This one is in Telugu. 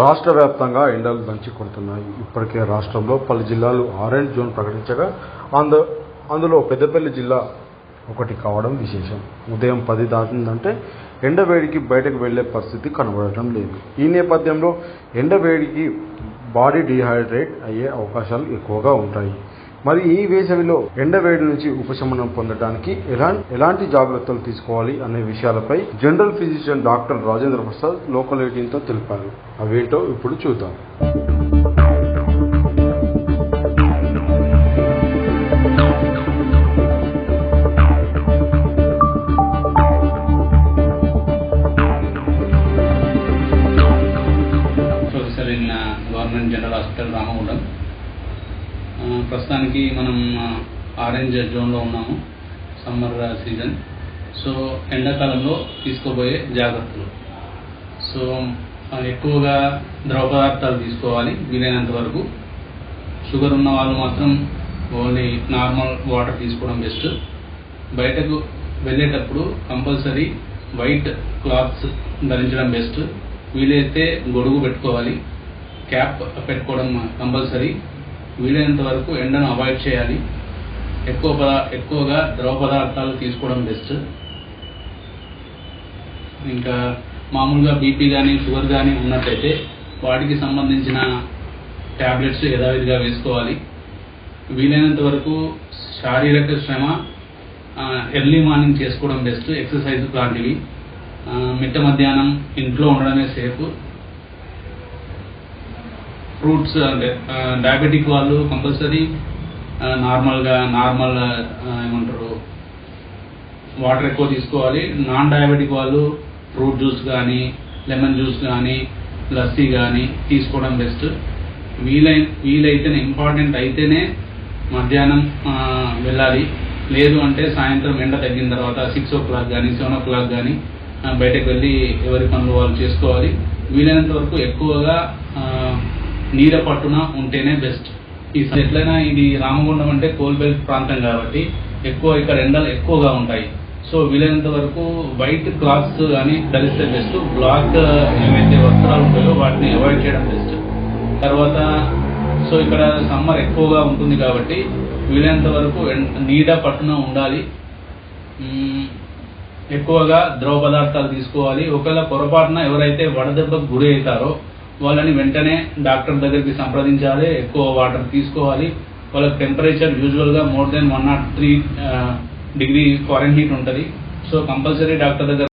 రాష్ట్ర వ్యాప్తంగా ఎండలు దంచి కొడుతున్నాయి. ఇప్పటికే రాష్ట్రంలో పలు జిల్లాలు ఆరెంజ్ జోన్ ప్రకటించగా అందు అందులో పెద్దపల్లి జిల్లా ఒకటి కావడం విశేషం. ఉదయం పది దాటిందంటే ఎండవేడికి బయటకు వెళ్ళే పరిస్థితి కనబడటం లేదు. ఈ నేపథ్యంలో ఎండవేడికి బాడీ డిహైడ్రేట్ అయ్యే అవకాశాలు ఎక్కువగా ఉంటాయి. మరి ఈ వేసవిలో ఎండవేడి నుంచి ఉపశమనం పొందడానికి ఎలా ఎలాంటి జాగ్రత్తలు తీసుకోవాలి అనే విషయాలపై general physician doctor Rajendra Prasad local ఎయిటీన్తో తెలిపారు. అవేంటో ఇప్పుడు చూద్దాం. Professor in government general hospital Ramagundam ప్రస్తుతానికి మనం ఆరెంజ్ జోన్లో ఉన్నాము సమ్మర్ సీజన్ uh, సో ఎండాకాలంలో తీసుకోబోయే జాగ్రత్తలు. సో ఎక్కువగా ద్రవ పదార్థాలు తీసుకోవాలి వీలైనంత వరకు. షుగర్ ఉన్న వాళ్ళు మాత్రం ఓన్లీ నార్మల్ వాటర్ తీసుకోవడం బెస్ట్. బయటకు వెళ్ళేటప్పుడు కంపల్సరీ వైట్ క్లాత్స్ ధరించడం బెస్ట్. వీలైతే గొడుగు పెట్టుకోవాలి. క్యాప్ పెట్టుకోవడం కంపల్సరీ. వీలైనంత వరకు ఎండను అవాయిడ్ చేయాలి. ఎక్కువ పదా ఎక్కువగా ద్రవ పదార్థాలు తీసుకోవడం బెస్ట్. ఇంకా మామూలుగా బీపీ కానీ షుగర్ కానీ ఉన్నట్టయితే వాటికి సంబంధించిన ట్యాబ్లెట్స్ యథావిధిగా వేసుకోవాలి. వీలైనంత వరకు శారీరక శ్రమ ఎర్లీ మార్నింగ్ చేసుకోవడం బెస్ట్. ఎక్సర్సైజ్ లాంటివి. మిట్ట మధ్యాహ్నం ఇంట్లో ఉండడమే సేఫ్. ఫ్రూట్స్ అంటే డయాబెటిక్ వాళ్ళు కంపల్సరీ నార్మల్గా నార్మల్ ఏమంటారు వాటర్ ఎక్కువ తీసుకోవాలి. నాన్ డయాబెటిక్ వాళ్ళు ఫ్రూట్ జ్యూస్ కానీ లెమన్ జ్యూస్ కానీ లస్సీ కానీ తీసుకోవడం బెస్ట్ వీలై వీలైతేనే ఇంపార్టెంట్ అయితేనే మధ్యాహ్నం వెళ్ళాలి. లేదు అంటే సాయంత్రం ఎండ తగ్గిన తర్వాత సిక్స్ ఓ క్లాక్ కానీ సెవెన్ ఓ క్లాక్ కానీ బయటకు వెళ్ళి ఎవరి పనులు వాళ్ళు చేసుకోవాలి. వీలైనంత వరకు ఎక్కువగా నీడ పట్టున ఉంటేనే బెస్ట్ ఈ ఎట్లయినా ఇది రామగుండం అంటే కోల్బెల్ట్ ప్రాంతం కాబట్టి ఎక్కువ ఇక్కడ ఎండలు ఎక్కువగా ఉంటాయి. సో వీలైనంత వరకు వైట్ క్లాత్స్ కానీ ధరిస్తే బెస్ట్ బ్లాక్ ఏవైతే వస్త్రాలు ఉంటాయో వాటిని అవాయిడ్ చేయడం బెస్ట్ తర్వాత సో ఇక్కడ సమ్మర్ ఎక్కువగా ఉంటుంది కాబట్టి వీలైనంత వరకు నీడ పట్టున ఉండాలి. ఎక్కువగా ద్రవ పదార్థాలు తీసుకోవాలి. ఒకవేళ పొరపాటున ఎవరైతే వడదెబ్బకు గురి అవుతారో వాళ్ళని వెంటనే డాక్టర్ దగ్గరికి సంప్రదించాలి ఎక్కువ వాటర్ తీసుకోవాలి. వాళ్ళకి టెంపరేచర్ యూజువల్గా more than one nought three degree Fahrenheit heat ఉంటుంది. సో కంపల్సరీ డాక్టర్ దగ్గర